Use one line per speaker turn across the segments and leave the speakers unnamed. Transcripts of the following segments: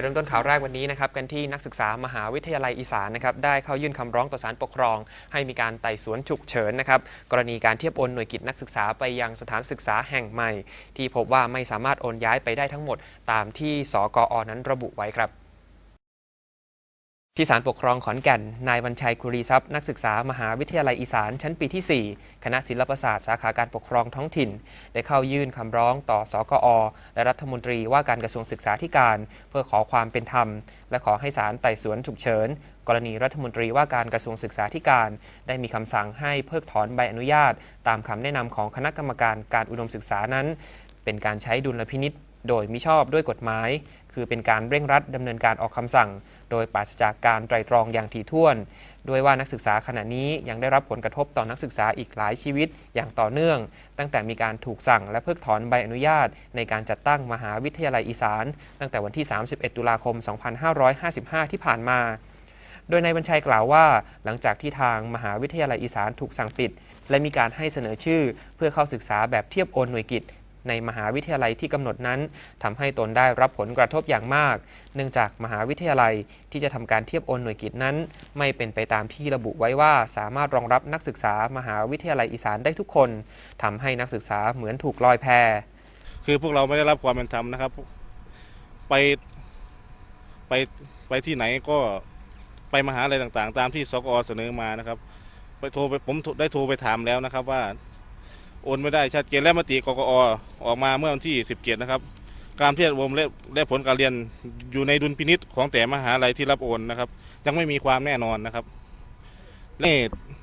เริ่มต้นข่าวแรกวันนี้นะครับกันที่นักศึกษามหาวิทยาลัยอีสานนะครับได้เข้ายื่นคำร้องต่อศาลปกครอง ให้มีการไต่สวนฉุกเฉินนะครับกรณีการเทียบโอนหน่วยกิจนักศึกษาไปยังสถานศึกษาแห่งใหม่ ที่พบว่าไม่สามารถโอนย้ายไปได้ทั้งหมด ตามที่สกอนั้นระบุไว้ครับ ที่ศาลปกครองขอนแก่น นายวันชัยคุรีทรัพย์นักศึกษามหาวิทยาลัยอีสานชั้นปีที่ 4 คณะศิลปศาสตร์สาขาการปกครองท้องถิ่น ได้เข้ายื่นคำร้องต่อสกอ และรัฐมนตรีว่าการกระทรวงศึกษาธิการ เพื่อขอความเป็นธรรม และขอให้ศาลไต่สวนฉุกเฉิน กรณีรัฐมนตรีว่าการกระทรวงศึกษาธิการ ได้มีคำสั่งให้เพิกถอนใบอนุญาต ตามคำแนะนำของคณะกรรมการการอุดมศึกษานั้น เป็นการใช้ดุลพินิษ โดยมิชอบด้วยกฎหมาย คือเป็นการเร่งรัดดำเนินการออกคำสั่ง โดยปราศจากการไตรตรองอย่างถี่ถ้วน ด้วยว่านักศึกษาขณะนี้ยังได้รับผลกระทบต่อนักศึกษาอีกหลายชีวิตอย่างต่อเนื่อง ตั้งแต่มีการถูกสั่งและเพิกถอนใบอนุญาต ในการจัดตั้งมหาวิทยาลัยอีสาน ตั้งแต่วันที่ 31 ตุลาคม 2555 ที่ผ่านมาโดยนายบัญชัยกล่าวว่า หลังจากที่ทางมหาวิทยาลัยอีสานถูกสั่งปิด และมีการให้เสนอชื่อ เพื่อเข้าศึกษาแบบเทียบโอนหน่วยกิจ ในมหาวิทยาลัยที่กำหนดนั้นทำให้ตนได้รับผลกระทบอย่างมาก เนื่องจากมหาวิทยาลัยที่จะทำการเทียบโอนหน่วยกิจนั้น ไม่เป็นไปตามที่ระบุไว้ว่าสามารถรองรับนักศึกษามหาวิทยาลัยอีสานได้ทุกคนทำให้นักศึกษาเหมือนถูกลอยแพ
คือพวกเราไม่ได้รับความเป็นธรรมนะครับ ไปไปไปที่ไหนก็ไปมหาอะไรต่างๆ ตามที่สกอเสนอมานะครับ ไปโทรไปผมได้โทรไปถามแล้วนะครับว่า โอนไม่ได้ชัดเจนและมติกกอออกมาเมื่อวันที่ 17 นะครับ การเทียบรวมและและผลการเรียนอยู่ในดุลพินิษของแต่มหาลัยที่รับโอนนะครับ ยังไม่มีความแน่นอนนะครับนี่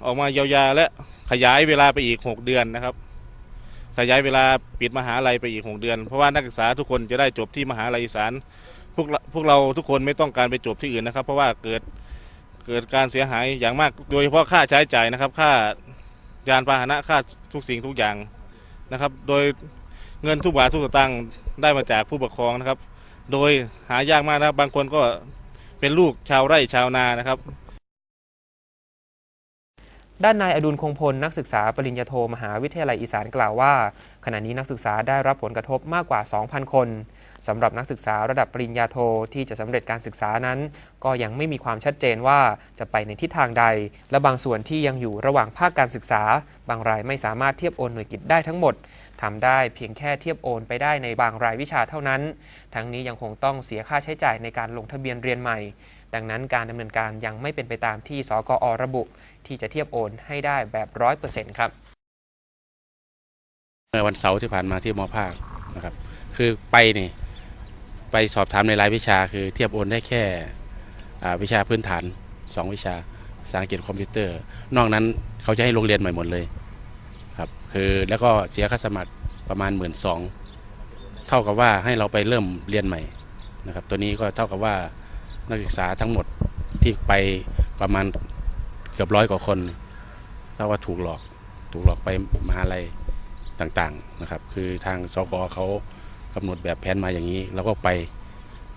ออกมายียวยาและขยายเวลาไปอีก 6 เดือนนะครับ ขยายเวลาปิดมหาลัยไปอีก 6 เดือน เพราะว่านักศึกษาทุกคนจะได้จบที่มหาลัยอีสานพวกพวกเราทุกคนไม่ต้องการไปจบที่อื่นนะครับ เพราะว่าเกิดเกิดการเสียหายอย่างมากโดยเฉพาะค่าใช้จ่ายนะครับ ค่า ยานพาหนะค่าทุกสิ่งทุกอย่างนะครับ โดยเงินทุกบาททุกสตางค์ได้มาจากผู้ปกครองนะครับ โดยหายากมากนะครับบางคนก็เป็นลูกชาวไร่ชาวนานะครับ
ด้านนายอดุลคงพลนักศึกษาปริญญาโทมหาวิทยาลัยอีสานกล่าวว่า ขณะนี้นักศึกษาได้รับผลกระทบมากกว่า 2,000 คนสำหรับนักศึกษาระดับปริญญาโทที่จะสำเร็จการศึกษานั้น ก็ยังไม่มีความชัดเจนว่าจะไปในทิศทางใด และบางส่วนที่ยังอยู่ระหว่างภาคการศึกษา บางรายไม่สามารถเทียบโอนหน่วยกิจได้ทั้งหมดทำได้เพียงแค่เทียบโอนไปได้ในบางรายวิชาเท่านั้น ทั้งนี้ยังคงต้องเสียค่าใช้จ่ายในการลงทะเบียนเรียนใหม่ ดังนั้นการดำเนินการยังไม่เป็นไปตามที่สกอระบุ ที่จะเทียบโอนให้ได้แบบร้อยเปอร์เซ็นต์ครับ
เมื่อวันเสาร์ที่ผ่านมาที่มภาคนะครับ คือไปนี่ไปสอบถามในรายวิชา คือเทียบโอนได้แค่วิชาพื้นฐาน 2 วิชาภาษาอังกฤษคอมพิวเตอร์ นอกนั้นเขาจะให้โรงเรียนใหม่หมดเลยครับคือแล้วก็เสียค่าสมัครประมาณ 1 2ื่นเท่ากับว่าให้เราไปเริ่มเรียนใหม่นะครับตัวนี้ก็เท่ากับว่า นักศึกษาทั้งหมดที่ไปประมาณเกือบร้อยกว่าคนถ้าว่าถูกหลอกถูกหลอกไปมหาลัยต่างๆนะครับ คือทางสกเขากำหนดแบบแผนมาอย่างนี้ แล้วก็ไป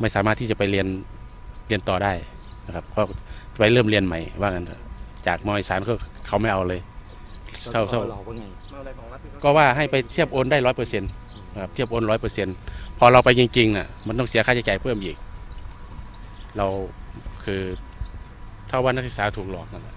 ไม่สามารถที่จะไปเรียนเรียนต่อได้นะครับก็ไปเริ่มเรียนใหม่ว่ากันเถอะจากมออีสานก็เขาไม่เอาเลยเท่าเท่าก็ว่าให้ไปเทียบโอนได้ร้อยเปอร์เซ็นต์ครับเทียบโอนร้อยเปอร์เซ็นต์พอเราไปจริงๆน่ะมันต้องเสียค่าใช้จ่ายเพิ่มอีก เราคือถ้าว่านักศึกษาถูกหลอกนั่นแหละ